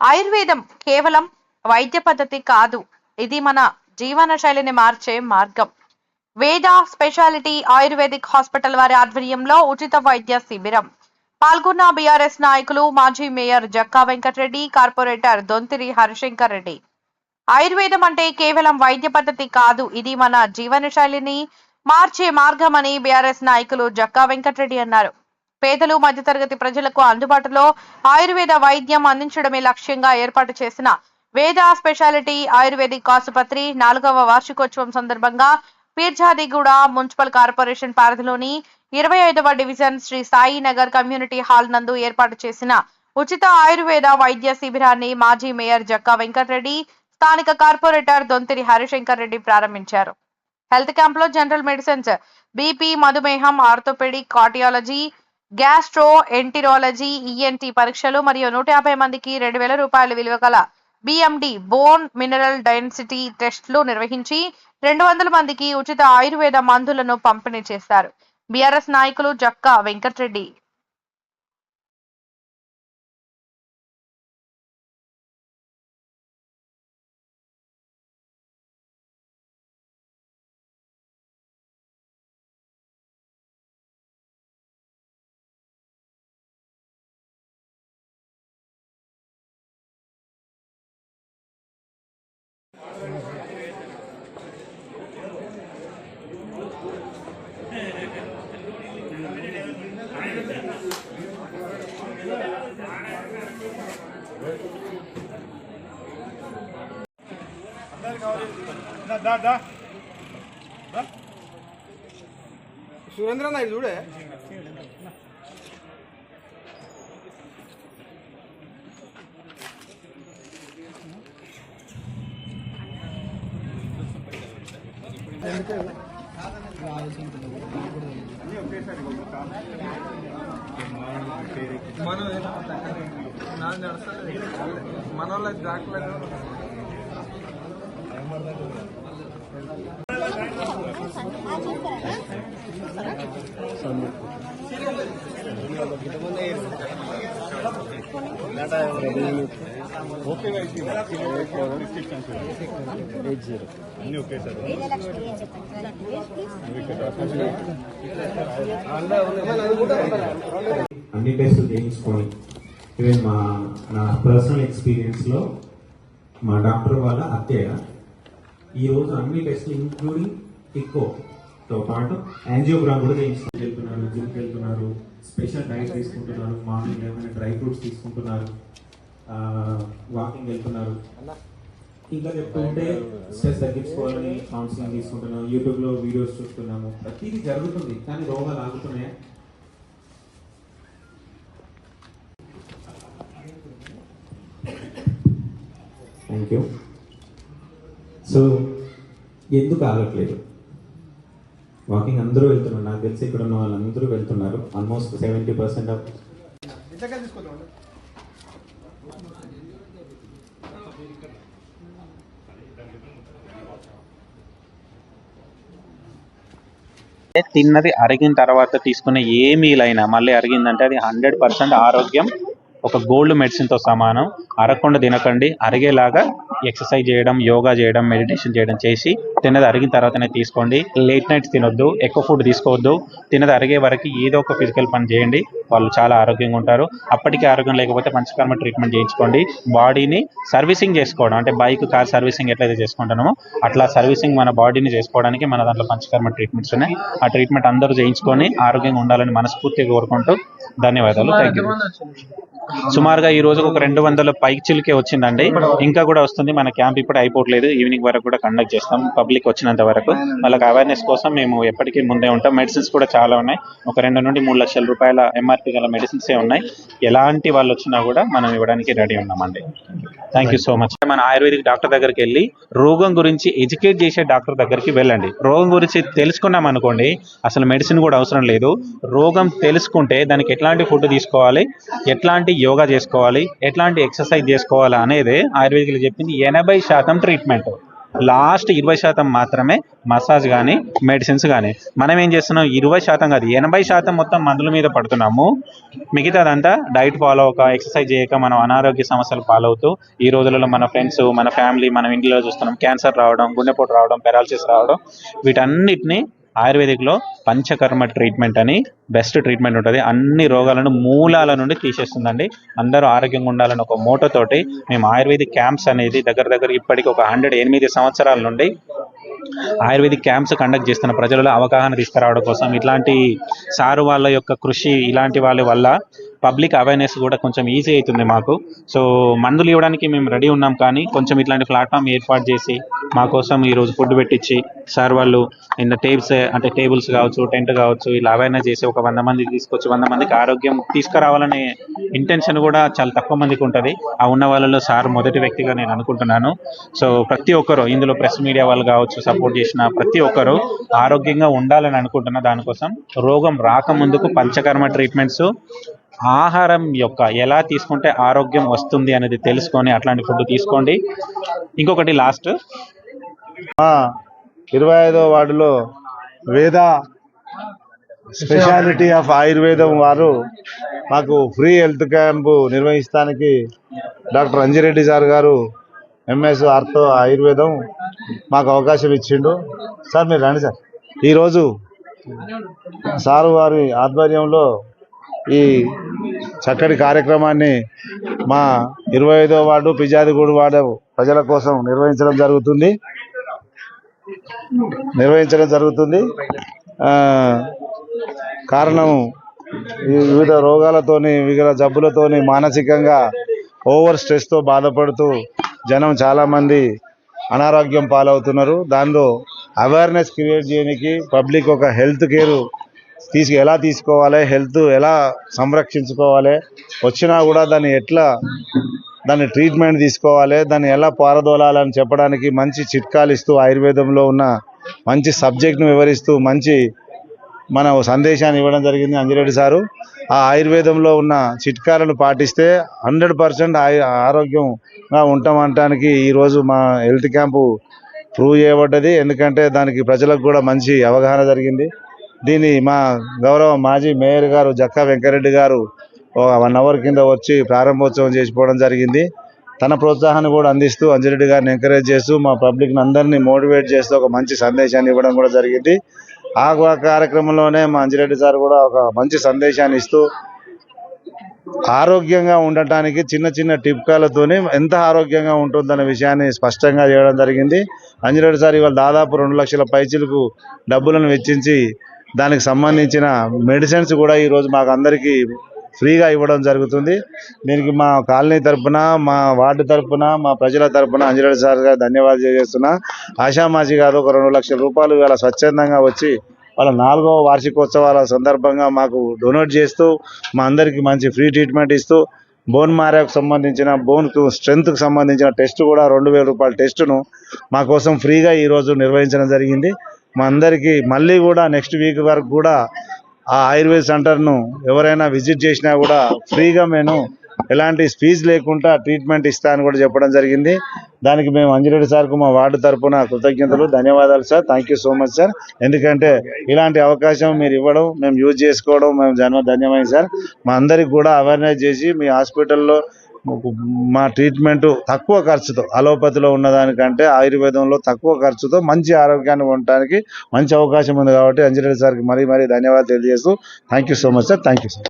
ఆయుర్వేదం కేవలం వైద్య పద్ధతి కాదు. ఇది మన జీవన శైలిని మార్చే మార్గం. వేద స్పెషాలిటీ ఆయుర్వేదిక్ హాస్పిటల్ వారి ఆధ్వర్యంలో ఉచిత వైద్య శిబిరం. పాల్గొన్న బీఆర్ఎస్ నాయకులు మాజీ మేయర్ జక్కా వెంకటరెడ్డి కార్పొరేటర్ దొంతిరి హరిశంకర్ రెడ్డి. ఆయుర్వేదం అంటే కేవలం వైద్య పద్ధతి కాదు. ఇది మన జీవన శైలిని మార్చే మార్గమని బీఆర్ఎస్ నాయకులు జక్కా వెంకటరెడ్డి అన్నారు. పేదలు మధ్యతరగతి ప్రజలకు అందుబాటులో ఆయుర్వేద వైద్యం అందించడమే లక్ష్యంగా ఏర్పాటు చేసిన వేద స్పెషాలిటీ ఆయుర్వేదిక్ ఆసుపత్రి నాలుగవ వార్షికోత్సవం సందర్భంగా పీర్జాదిగూడ మున్సిపల్ కార్పొరేషన్ పరిధిలోని ఇరవై ఐదవ division Shri Sai Nagar community hall నందు ఏర్పాటు చేసిన ఉచిత ఆయుర్వేద వైద్య శిబిరాన్ని మాజీ మేయర్ జక్కా వెంకటరెడ్డి స్థానిక కార్పొరేటర్ దొంతిరి హరిశంకర్ రెడ్డి ప్రారంభించారు. హెల్త్ క్యాంప్లో జనరల్ మెడిసిన్స్ బీపీ మధుమేహం orthopaedic cardiology gastroenterology ENT పరీక్షలు మరియు నూట యాభై మందికి రెండు వేల రూపాయల విలువ గల బిఎండి బోన్ మినరల్ డెన్సిటీ టెస్టులు నిర్వహించి రెండు వందల మందికి ఉచిత ఆయుర్వేద మందులను పంపిణీ చేశారు బీఆర్ఎస్ నాయకులు జక్కా వెంకట్రెడ్డి సురేంద్ర నాయుడు చూడే? మనం మన వాళ్ళ ఓకే అన్నీ ఓకే సార్ అన్ని టెస్టులు చేయించుకొని ఇవే మా నా పర్సనల్ ఎక్స్పీరియన్స్లో మా డాక్టర్ వాళ్ళ అత్తయ్య ఈరోజు అన్ని టెస్టులు ఇంక్లూడింగ్ టిక్కోతో పాటు యాంజియోగ్రామ్ కూడా చేయించుకొని వెళ్తున్నారు జిమ్కి వెళ్తున్నారు స్పెషల్ డైట్ తీసుకుంటున్నారు మార్నింగ్ ఏమైనా డ్రై ఫ్రూట్స్ తీసుకుంటున్నారు వాకింగ్ వెళ్తున్నారు. ఇంకా చెప్తుంటే స్ట్రెస్ తగ్గించుకోవాలని కౌన్సిలింగ్ తీసుకుంటున్నాం యూట్యూబ్లో వీడియోస్ చూస్తున్నాము. ప్రతిదీ జరుగుతుంది కానీ రోగాలు ఆగుతున్నాయా? థ్యాంక్ యూ సో ఎందుకు ఆగట్లేదు? వాకింగ్ అందరూ వెళ్తున్నారు. నాకు తెలిసి ఇక్కడ ఉన్న వాళ్ళందరూ వెళ్తున్నారు. ఆల్మోస్ట్ సెవెంటీ పర్సెంట్ ఆఫ్ తిన్నది అరిగిన తర్వాత తీసుకునే ఏ మీల్ అయినా మళ్ళీ అరిగిందంటే అది హండ్రెడ్ పర్సెంట్ ఆరోగ్యం. ఒక గోల్డ్ మెడిసిన్తో సమానం. అరగకుండా తినకండి. అరిగేలాగా ఎక్సర్సైజ్ చేయడం యోగా చేయడం మెడిటేషన్ చేయడం చేసి తినది అరిగిన తర్వాతనే తీసుకోండి. లేట్ నైట్స్ తినొద్దు. ఎక్కువ ఫుడ్ తీసుకోవద్దు. తినది అరిగే వరకు ఏదో ఒక ఫిజికల్ పని చేయండి. వాళ్ళు చాలా ఆరోగ్యంగా ఉంటారు. అప్పటికే ఆరోగ్యం లేకపోతే పంచకర్మ ట్రీట్మెంట్ చేయించుకోండి. బాడీని సర్వీసింగ్ చేసుకోవడం అంటే బైక్ కార్ సర్వీసింగ్ ఎట్లయితే చేసుకుంటున్నామో అట్లా సర్వీసింగ్ మన బాడీని చేసుకోవడానికి మన దాంట్లో పంచకర్మ ట్రీట్మెంట్స్ ఉన్నాయి. ఆ ట్రీట్మెంట్ అందరూ చేయించుకొని ఆరోగ్యంగా ఉండాలని మనస్ఫూర్తిగా కోరుకుంటూ ధన్యవాదాలు. థ్యాంక్ యూ సుమారుగా ఈ రోజు ఒక రెండు వందల పైకి చిలికే వచ్చిందండి. ఇంకా కూడా వస్తుంది. మన క్యాంప్ ఇప్పుడు అయిపోవట్లేదు. ఈవినింగ్ వరకు కూడా కండక్ట్ చేస్తాం. పబ్లిక్ వచ్చినంత వరకు. వాళ్ళకి అవేర్నెస్ కోసం మేము ఎప్పటికీ ముందే ఉంటాం. మెడిసిన్స్ కూడా చాలా ఉన్నాయి. ఒక రెండు నుండి మూడు లక్షల రూపాయల ఎంఆర్ ఎంఆర్పి గల మెడిసిన్స్ ఉన్నాయి. ఎలాంటి వాళ్ళు వచ్చినా కూడా మనం ఇవ్వడానికి రెడీ ఉన్నామండి. థ్యాంక్ యూ సో మచ్ మన ఆయుర్వేదిక్ డాక్టర్ దగ్గరికి వెళ్ళి రోగం గురించి ఎడ్యుకేట్ చేసే డాక్టర్ దగ్గరికి వెళ్ళండి. రోగం గురించి తెలుసుకున్నాం అనుకోండి అసలు మెడిసిన్ కూడా అవసరం లేదు. రోగం తెలుసుకుంటే దానికి ఎట్లాంటి ఫుడ్ తీసుకోవాలి ఎట్లాంటి యోగా చేసుకోవాలి ఎట్లాంటి ఎక్సర్సైజ్ చేసుకోవాలి అనేది ఆయుర్వేదికలు చెప్పింది ఎనభై శాతం ట్రీట్మెంట్ లాస్ట్ ఇరవై శాతం మాత్రమే మసాజ్ కానీ మెడిసిన్స్ కానీ మనం ఏం చేస్తున్నాం? ఇరవై శాతం కాదు ఎనభై శాతం మొత్తం మందుల మీద పడుతున్నాము. మిగతాదంతా డైట్ ఫాలో అవ్వక ఎక్సర్సైజ్ చేయక మనం అనారోగ్య సమస్యలు పాలవుతూ ఈ రోజులలో మన ఫ్రెండ్స్ మన ఫ్యామిలీ మనం ఇంట్లో చూస్తున్నాం. క్యాన్సర్ రావడం గుండెపోటు రావడం పెరాలసిస్ రావడం వీటన్నిటిని ఆయుర్వేదిక్లో పంచకర్మ ట్రీట్మెంట్ అని బెస్ట్ ట్రీట్మెంట్ ఉంటుంది. అన్ని రోగాలను మూలాల నుండి తీసేస్తుందండి. అందరూ ఆరోగ్యంగా ఉండాలని ఒక మూటతోటి మేము ఆయుర్వేదిక్ క్యాంప్స్ అనేది దగ్గర దగ్గర ఇప్పటికి ఒక హండ్రెడ్ ఎనిమిది సంవత్సరాల నుండి ఆయుర్వేదిక్ క్యాంప్స్ కండక్ట్ చేస్తున్న ప్రజలలో అవగాహన తీసుకురావడం కోసం ఇట్లాంటి సారు వాళ్ళ యొక్క కృషి ఇలాంటి వాళ్ళ వల్ల పబ్లిక్ అవేర్నెస్ కూడా కొంచెం ఈజీ అవుతుంది మాకు. సో మందులు ఇవ్వడానికి మేము రెడీ ఉన్నాం కానీ కొంచెం ఇట్లాంటి ప్లాట్ఫామ్ ఏర్పాటు చేసి మా కోసం ఈరోజు ఫుడ్ పెట్టించి సార్ వాళ్ళు ఇన్న టేబుల్స్ అంటే టేబుల్స్ కావచ్చు టెంట్ కావచ్చు ఇలా అవేర్నెస్ చేసి ఒక వంద మందికి తీసుకొచ్చి వంద మందికి ఆరోగ్యం తీసుకురావాలనే ఇంటెన్షన్ కూడా చాలా తక్కువ మందికి ఉంటుంది. ఆ ఉన్న వాళ్ళలో సార్ మొదటి వ్యక్తిగా నేను అనుకుంటున్నాను. సో ప్రతి ఒక్కరు ఇందులో ప్రెస్ మీడియా వాళ్ళు కావచ్చు సపోర్ట్ చేసిన ప్రతి ఒక్కరు ఆరోగ్యంగా ఉండాలని అనుకుంటున్నా దానికోసం రోగం రాకముందుకు పంచకర్మ ట్రీట్మెంట్స్ ఆహారం యొక్క ఎలా తీసుకుంటే ఆరోగ్యం వస్తుంది అనేది తెలుసుకొని అట్లాంటి ఫుడ్ తీసుకోండి. ఇంకొకటి లాస్ట్. ఇరవై ఐదో వార్డులో వేద స్పెషాలిటీ ఆఫ్ ఆయుర్వేదం వారు మాకు ఫ్రీ హెల్త్ క్యాంపు నిర్వహిస్తానికి డాక్టర్ అంజిరెడ్డి సార్ గారు ఎంఎస్ ఆర్థో ఆయుర్వేదం మాకు అవకాశం ఇచ్చిండు. సార్ మీరు రండి సార్. ఈరోజు సారు వారి ఆధ్వర్యంలో ఈ చక్కటి కార్యక్రమాన్ని మా ఇరవై ఐదో వార్డు పిజాదిగూడు వార్డు ప్రజల కోసం నిర్వహించడం జరుగుతుంది. నిర్వహించడం జరుగుతుంది. కారణం వివిధ రోగాలతోని వివిధ జబ్బులతోని మానసికంగా ఓవర్ స్ట్రెస్తో బాధపడుతూ జనం చాలామంది అనారోగ్యం పాలవుతున్నారు. దానిలో అవేర్నెస్ క్రియేట్ చేయడానికి పబ్లిక్ ఒక హెల్త్ కేర్ తీసుకు ఎలా తీసుకోవాలి హెల్త్ ఎలా సంరక్షించుకోవాలి వచ్చినా కూడా దాన్ని ఎట్లా దాన్ని ట్రీట్మెంట్ తీసుకోవాలి దాన్ని ఎలా పారదోలాలని చెప్పడానికి మంచి చిట్కాలు ఇస్తూ ఆయుర్వేదంలో ఉన్న మంచి సబ్జెక్ట్ను వివరిస్తూ మంచి మన సందేశాన్ని ఇవ్వడం జరిగింది అంజిరెడ్డి సారు. ఆ ఆయుర్వేదంలో ఉన్న చిట్కాలను పాటిస్తే హండ్రెడ్ పర్సెంట్ ఆరోగ్యంగా ఉంటామంటానికి ఈరోజు మా హెల్త్ క్యాంపు ప్రూవ్ చేయబడ్డది. ఎందుకంటే దానికి ప్రజలకు కూడా మంచి అవగాహన జరిగింది. దీన్ని మా గౌరవ మాజీ మేయర్ గారు జక్కా వెంకరెడ్డి గారు ఒక వన్ అవర్ కింద వచ్చి ప్రారంభోత్సవం చేసిపోవడం జరిగింది. తన ప్రోత్సాహాన్ని కూడా అందిస్తూ అంజిరెడ్డి గారిని ఎంకరేజ్ చేస్తూ మా పబ్లిక్ని అందరినీ మోటివేట్ చేస్తూ ఒక మంచి సందేశాన్ని ఇవ్వడం కూడా జరిగింది. ఆ కార్యక్రమంలోనే మా అంజిరెడ్డి సార్ కూడా ఒక మంచి సందేశాన్ని ఇస్తూ ఆరోగ్యంగా ఉండటానికి చిన్న చిన్న టిప్కాలతోని ఎంత ఆరోగ్యంగా ఉంటుందనే విషయాన్ని స్పష్టంగా చేయడం జరిగింది. అంజిరెడ్డి సార్ ఇవాళ దాదాపు రెండు లక్షల పైచీలకు డబ్బులను వెచ్చించి దానికి సంబంధించిన మెడిసిన్స్ కూడా ఈరోజు మాకు అందరికీ ఫ్రీగా ఇవ్వడం జరుగుతుంది. దీనికి మా కాలనీ తరపున మా వార్డు తరపున మా ప్రజల తరపున అంజిరెడ్డి సార్ గారు ధన్యవాదాలు తెలియజేస్తున్నా. ఆశామాజీ గారు ఒక రెండు లక్షల రూపాయలు ఇవాళ స్వచ్ఛందంగా వచ్చి వాళ్ళ నాలుగవ వార్షికోత్సవాల సందర్భంగా మాకు డొనేట్ చేస్తూ మా అందరికీ మంచి ఫ్రీ ట్రీట్మెంట్ ఇస్తూ బోన్ మారాకు సంబంధించిన బోన్కు స్ట్రెంత్కి సంబంధించిన టెస్ట్ కూడా రెండు వేల రూపాయల టెస్టును మా కోసం ఫ్రీగా ఈరోజు నిర్వహించడం జరిగింది. మా అందరికీ మళ్ళీ కూడా నెక్స్ట్ వీక్ వరకు కూడా ఆ ఆయుర్వేద సెంటర్ను ఎవరైనా విజిట్ చేసినా కూడా ఫ్రీగా నేను ఎలాంటి ఫీజు లేకుండా ట్రీట్మెంట్ ఇస్తా అని కూడా చెప్పడం జరిగింది. దానికి మేము అంజిరెడ్డి సార్కు మా వార్డు తరపున కృతజ్ఞతలు ధన్యవాదాలు sir. Thank you so much sir ఎందుకంటే ఇలాంటి అవకాశం మీరు ఇవ్వడం మేము యూజ్ చేసుకోవడం మేము జన్మ ధన్యమైంది సార్ మా అందరికి కూడా అవేర్నెస్ చేసి మీ హాస్పిటల్లో మా ట్రీట్మెంట్ తక్కువ ఖర్చుతో అలోపతిలో ఉన్నదానికంటే ఆయుర్వేదంలో తక్కువ ఖర్చుతో మంచి ఆరోగ్యాన్ని ఉండటానికి మంచి అవకాశం ఉంది కాబట్టి అంజిరెడ్డి సార్కి మరీ మరీ ధన్యవాదాలు తెలియజేస్తూ thank you so much sir thank you sir